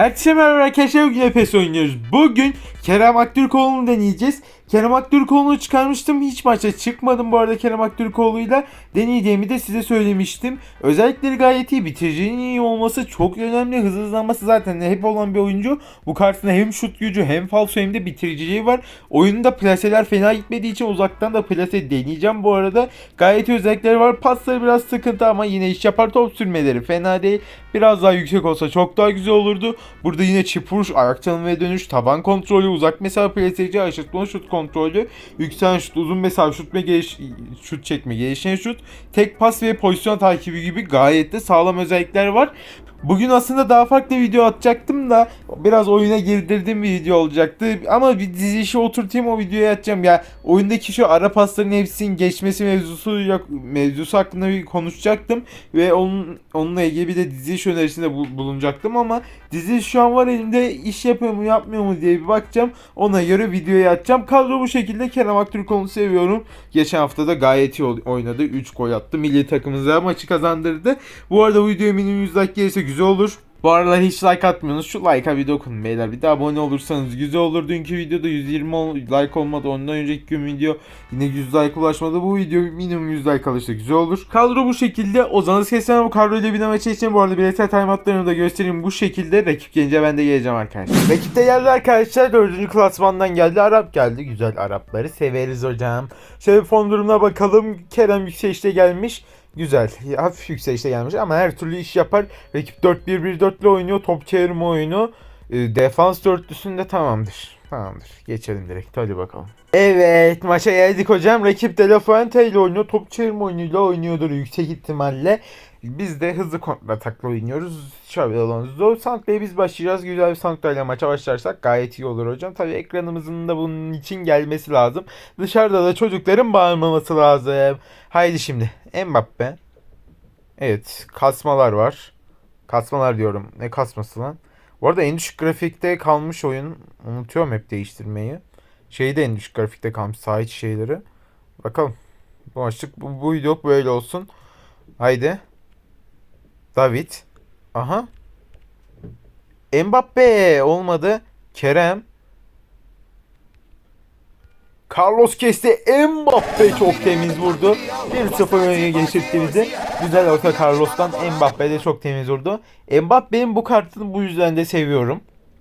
Herkese merhaba arkadaşlar bugün PES oynuyoruz. Bugün Kerem Aktürkoğlu'nu deneyeceğiz. Kerem Aktürkoğlu'nu çıkarmıştım. Hiç maça çıkmadım bu arada Kerem Aktürkoğlu'yla. Deneyeceğimi de size söylemiştim. Özellikleri gayet iyi. Bitiricinin iyi olması çok önemli. Hızlı hızlanması zaten hep olan bir oyuncu. Bu karşısında hem şut gücü hem falso hem de bitiriciliği var. Oyunda plaseler fena gitmediği için uzaktan da plase deneyeceğim bu arada. Gayet iyi özellikleri var. Pasları biraz sıkıntı ama yine iş yapar. Top sürmeleri fena değil. Biraz daha yüksek olsa çok daha güzel olurdu. Burada yine çip vuruş, ayak tanımaya dönüş, taban kontrolü, uzak mesafe plasici, aşırtma şut kontrolü, yükselen şut, uzun mesafe şut ve geliş, şut çekme, gelişen şut, tek pas ve pozisyon takibi gibi gayet de sağlam özellikler var. Bugün aslında daha farklı video atacaktım da biraz oyuna girdirdiğim bir video olacaktı. Ama bir dizi işi oturtayım o videoya atacağım. Ya oyundaki şu ara pasların hepsinin geçmesi mevzusu yok, mevzusu hakkında bir konuşacaktım ve onun onunla ilgili bir de dizi iş önerisinde bu- bulunacaktım ama dizi şu an var elimde iş yapıyor mu yapmıyor mu diye bir bakacağım. Ona göre videoya atacağım. Kadro bu şekilde Kerem Aktürkoğlu'nu seviyorum. Geçen hafta da gayet iyi oy- oynadı. 3 gol attı. Milli takımımıza maçı kazandırdı. Bu arada bu videoya minimum 100 like gelirse güzel olur. Bu aralar hiç like atmıyorsunuz. Şu like'a bir dokunun beyler. Bir de abone olursanız güzel olur. Dünkü videoda 120 ol- like olmadı. Ondan önceki gün video yine 100 like ulaşmadı. Bu video minimum 100 like alırsa güzel olur. Kadro bu şekilde. O zaman kesene bu kadroyla bir maç için bu arada bireysel timeoutlarını da göstereyim. Bu şekilde rakip gelince ben de geleceğim arkadaşlar. Rakip de geldi arkadaşlar. Dördüncü klasmandan geldi. Arap geldi. Güzel Arapları severiz hocam. Şöyle form durumuna bakalım. Kerem yükselişte gelmiş. Güzel. Hafif yükselişte gelmiş ama her türlü iş yapar. Rakip 4-1-1-4 ile oynuyor. Top çevirme oyunu. E, defans dörtlüsünde tamamdır. Tamamdır. Geçelim direkt. Hadi bakalım. Evet maça geldik hocam. Rakip De La Fuente ile oynuyor. Top çevirme oyunuyla oynuyordur yüksek ihtimalle. Biz de hızlı kontra atakla oynuyoruz. Şöyle Alonso. Sank'la biz başlayacağız. Güzel bir Sank'la ile maça başlarsak gayet iyi olur hocam. Tabii ekranımızın da bunun için gelmesi lazım. Dışarıda da çocukların bağırmaması lazım. Haydi şimdi. Mbappe. Evet. Kasmalar var. Kasmalar diyorum. Ne kasması lan? Bu arada en düşük grafikte kalmış oyun. Unutuyorum hep değiştirmeyi. Şeyi de en düşük grafikte kalmış. İçi şeyleri. Bakalım. Bu açlık bu, bu video böyle olsun. Haydi. David. Aha. Mbappe olmadı. Kerem. Carlos kesti. Mbappe çok temiz vurdu. 1-0 öne geçirtti bizi. Güzel orta Carlos'tan Mbappe de çok temiz vurdu. Mbappe'nin bu kartını bu yüzden de seviyorum.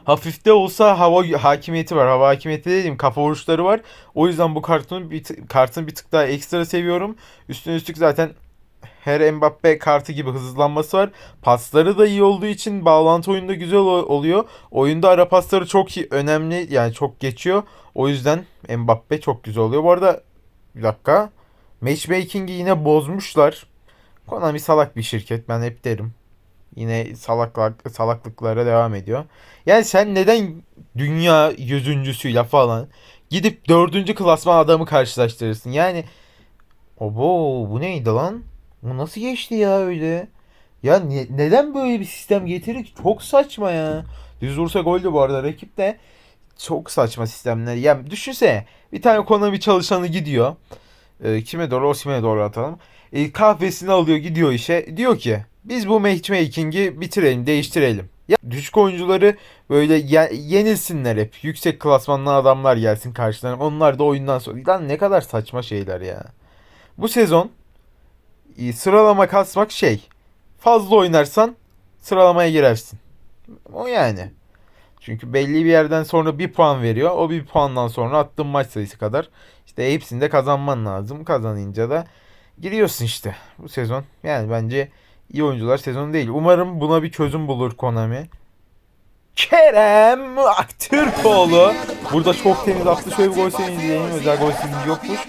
Hafifte olsa hava hakimiyeti var. Hava hakimiyeti dediğim kafa vuruşları var. O yüzden bu kartın bir tık- kartını bir tık daha ekstra seviyorum. Üstüne üstlük zaten her Mbappe kartı gibi hızlanması var. Pasları da iyi olduğu için bağlantı oyunda güzel ol- oluyor. Oyunda ara pasları çok iyi, önemli yani çok geçiyor. O yüzden Mbappe çok güzel oluyor. Bu arada bir dakika. Matchmaking'i yine bozmuşlar. Konami salak bir şirket ben hep derim. Yine salaklık, salaklıklara devam ediyor. Yani sen neden dünya yüzüncüsüyle falan gidip dördüncü klasman adamı karşılaştırırsın? Yani Obo bu neydi lan? Bu nasıl geçti ya öyle? Ya ne- neden böyle bir sistem getirir ki? Çok saçma ya. Düz vursa goldü bu arada rakip de. Çok saçma sistemler. Ya düşünsene bir tane Konami çalışanı gidiyor. E, kime doğru? Osimhen'e doğru atalım. E, kahvesini alıyor gidiyor işe. Diyor ki biz bu matchmaking'i bitirelim değiştirelim. Ya düşük oyuncuları böyle ye- yenilsinler hep. Yüksek klasmanlı adamlar gelsin karşılarına. Onlar da oyundan sonra. Lan ne kadar saçma şeyler ya. Bu sezon e, sıralama kasmak şey. Fazla oynarsan sıralamaya girersin. O yani. Çünkü belli bir yerden sonra bir puan veriyor. O bir puandan sonra attığın maç sayısı kadar. İşte hepsinde kazanman lazım. Kazanınca da giriyorsun işte. Bu sezon yani bence iyi oyuncular sezonu değil. Umarım buna bir çözüm bulur Konami. Kerem Aktürkoğlu. Burada çok temiz attı. Şöyle bir gol sevinci. Özel gol sevinci yokmuş.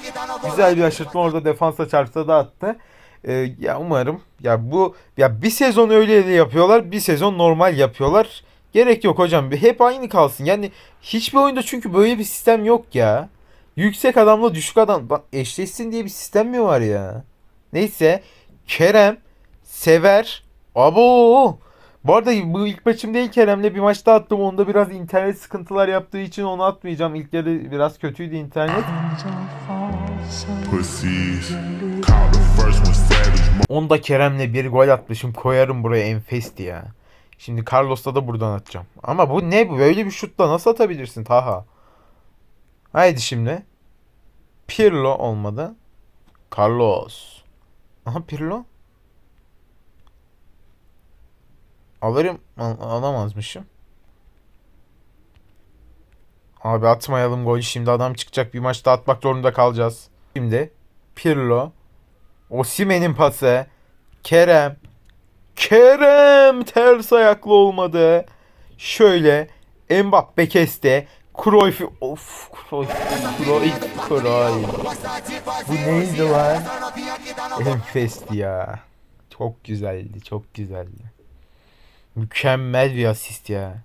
Güzel bir aşırtma orada defansa çarpsa da attı. Ee, ya umarım ya bu ya bir sezon öyle de yapıyorlar. Bir sezon normal yapıyorlar. Gerek yok hocam. Hep aynı kalsın. Yani hiçbir oyunda çünkü böyle bir sistem yok ya. Yüksek adamla düşük adam eşleşsin diye bir sistem mi var ya? Neyse Kerem sever. Abo. Bu arada bu ilk maçım değil Kerem'le bir maç daha attım. Onda biraz internet sıkıntılar yaptığı için onu atmayacağım. İlk yarı biraz kötüydü internet. Onda Kerem'le bir gol atmışım. Koyarım buraya enfesti ya. Şimdi Carlos'ta da buradan atacağım. Ama bu ne? Böyle bir şutla nasıl atabilirsin Taha? Haydi şimdi. Pirlo olmadı. Carlos. Aha Pirlo. Alırım. Al- alamazmışım. Abi atmayalım golü şimdi adam çıkacak bir maçta atmak zorunda kalacağız. Şimdi Pirlo. Osimen'in pası. Kerem. Kerem ters ayaklı olmadı. Şöyle Mbappe kesti. Cruyff of Cruyff Cruyff Cruyff. Bu neydi lan? Enfesti ya. Çok güzeldi, çok güzeldi. Mükemmel bir asist ya.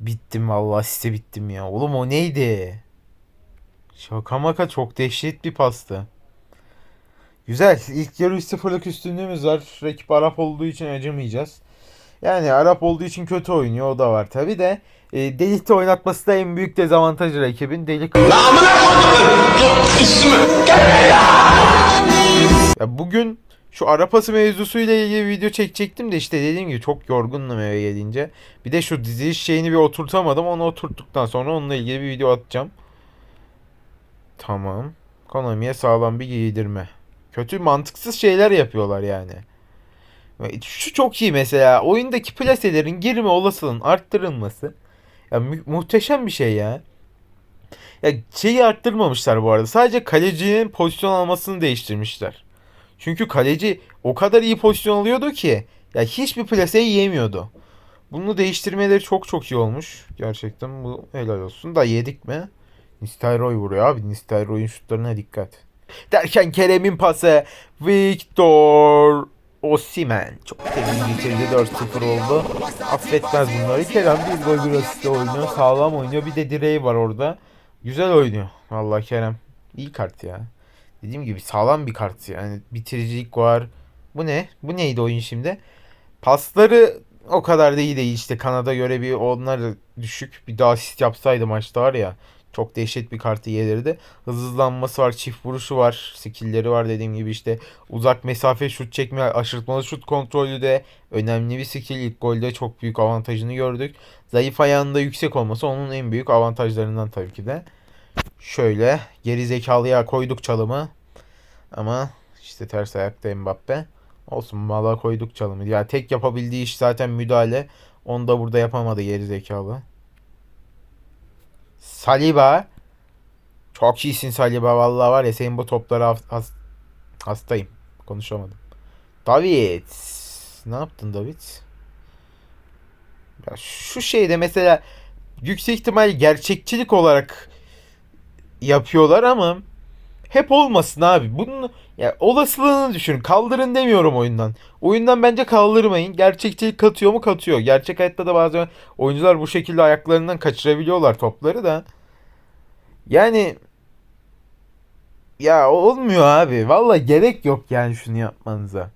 Bittim vallahi asiste bittim ya. Oğlum o neydi? Şaka maka çok dehşet bir pastı. Güzel. İlk yarı 3-0'lık üstünlüğümüz var. Rakip Arap olduğu için acımayacağız. Yani Arap olduğu için kötü oynuyor. O da var tabi de. E, Delik'te oynatması da en büyük dezavantajı rakibin. Delik... Ya bugün şu Arapası mevzusuyla ilgili video çekecektim de işte dediğim gibi çok yorgundum eve gelince. Bir de şu diziliş şeyini bir oturtamadım. Onu oturttuktan sonra onunla ilgili bir video atacağım. Tamam. Konamiye sağlam bir giydirme. Kötü mantıksız şeyler yapıyorlar yani. Şu çok iyi mesela. Oyundaki plaselerin girme olasılığının arttırılması. Ya mü- muhteşem bir şey ya. Ya şeyi arttırmamışlar bu arada. Sadece kalecinin pozisyon almasını değiştirmişler. Çünkü kaleci o kadar iyi pozisyon alıyordu ki ya hiçbir plaseyi yemiyordu. Bunu değiştirmeleri çok çok iyi olmuş. Gerçekten bu helal olsun. Da yedik mi? Nistelrooy vuruyor abi. Nistelrooy'un şutlarına dikkat. Derken Kerem'in pası. Victor Osimen. Çok temiz bitirdi. 4-0 oldu. Affetmez bunları. Kerem bir gol bir asiste oynuyor. Sağlam oynuyor. Bir de direği var orada. Güzel oynuyor. Vallahi Kerem. İyi kart ya. Dediğim gibi sağlam bir kart yani. Bitiricilik var. Bu ne? Bu neydi oyun şimdi? Pasları o kadar da iyi değil işte. Kanada göre bir onlar düşük. Bir daha asist yapsaydı maçta var ya. Çok dehşet bir kartı gelirdi. Hızlanması var, çift vuruşu var, skillleri var dediğim gibi işte uzak mesafe şut çekme, aşırtmalı şut kontrolü de önemli bir skill. İlk golde çok büyük avantajını gördük. Zayıf ayağında yüksek olması onun en büyük avantajlarından tabii ki de. Şöyle geri zekalıya koyduk çalımı. Ama işte ters ayakta Mbappe. Olsun mala koyduk çalımı. Ya tek yapabildiği iş zaten müdahale. Onu da burada yapamadı geri zekalı. Saliba. Çok iyisin Saliba vallahi var ya senin bu toplara has- has- hastayım. Konuşamadım. David. Ne yaptın David? Ya şu şeyde mesela yüksek ihtimal gerçekçilik olarak yapıyorlar ama hep olmasın abi. Bunun ya olasılığını düşün. Kaldırın demiyorum oyundan. Oyundan bence kaldırmayın. Gerçekçilik katıyor mu? Katıyor. Gerçek hayatta da bazen oyuncular bu şekilde ayaklarından kaçırabiliyorlar topları da. Yani ya olmuyor abi. Valla gerek yok yani şunu yapmanıza.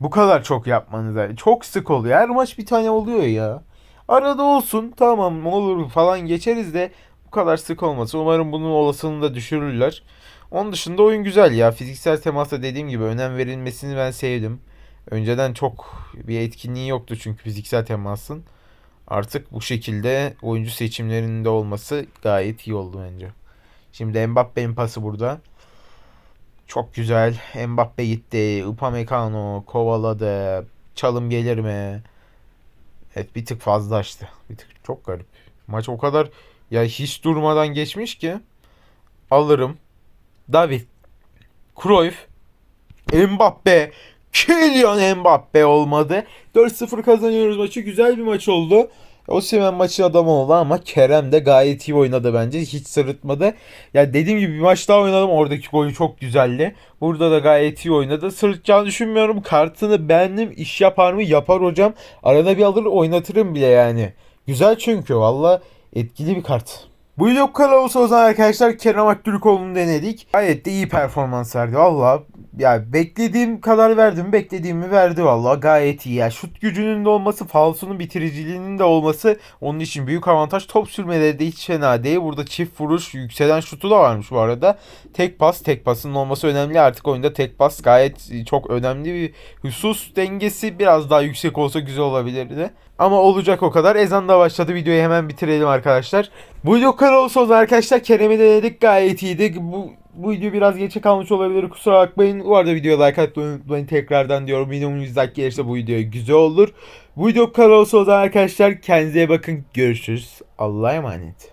Bu kadar çok yapmanıza. Çok sık oluyor. Her maç bir tane oluyor ya. Arada olsun tamam olur falan geçeriz de kadar sık olması. Umarım bunun olasılığını da düşürürler. Onun dışında oyun güzel ya. Fiziksel temasa dediğim gibi önem verilmesini ben sevdim. Önceden çok bir etkinliği yoktu çünkü fiziksel temasın. Artık bu şekilde oyuncu seçimlerinde olması gayet iyi oldu bence. Şimdi Mbappe'nin pası burada. Çok güzel. Mbappe gitti. Upamecano kovaladı. Çalım gelir mi? Evet bir tık fazla açtı. Bir tık çok garip. Maç o kadar ya hiç durmadan geçmiş ki. Alırım. David. Cruyff. Mbappe. Kylian Mbappe olmadı. 4-0 kazanıyoruz maçı. Güzel bir maç oldu. Osimhen maçın adamı oldu ama Kerem de gayet iyi oynadı bence. Hiç sırıtmadı. Ya dediğim gibi bir maç daha oynadım. Oradaki golü çok güzeldi. Burada da gayet iyi oynadı. Sırıtacağını düşünmüyorum. Kartını beğendim. İş yapar mı? Yapar hocam. Arada bir alır oynatırım bile yani. Güzel çünkü valla etkili bir kart. Bu video bu kadar olsa o zaman arkadaşlar Kerem Aktürkoğlu'nu denedik. Gayet de iyi performans verdi. Valla Ya beklediğim kadar verdim. Beklediğimi verdi vallahi gayet iyi. Ya şut gücünün de olması, falsonun bitiriciliğinin de olması onun için büyük avantaj. Top sürmeleri de hiç fena değil. Burada çift vuruş, yükselen şutu da varmış bu arada. Tek pas, tek pasının olması önemli. Artık oyunda tek pas gayet çok önemli bir husus. Dengesi biraz daha yüksek olsa güzel olabilirdi. Ama olacak o kadar. Ezan da başladı. Videoyu hemen bitirelim arkadaşlar. Bu video kadar olsa o zaman arkadaşlar Kerem'i denedik gayet iyiydi. Bu bu video biraz geçe kalmış olabilir kusura bakmayın. Bu arada videoya like atmayı unutmayın tekrardan diyorum. Minimum 100 like gelirse bu video güzel olur. Bu video kadar olsa o zaman arkadaşlar kendinize bakın. Görüşürüz. Allah'a emanet.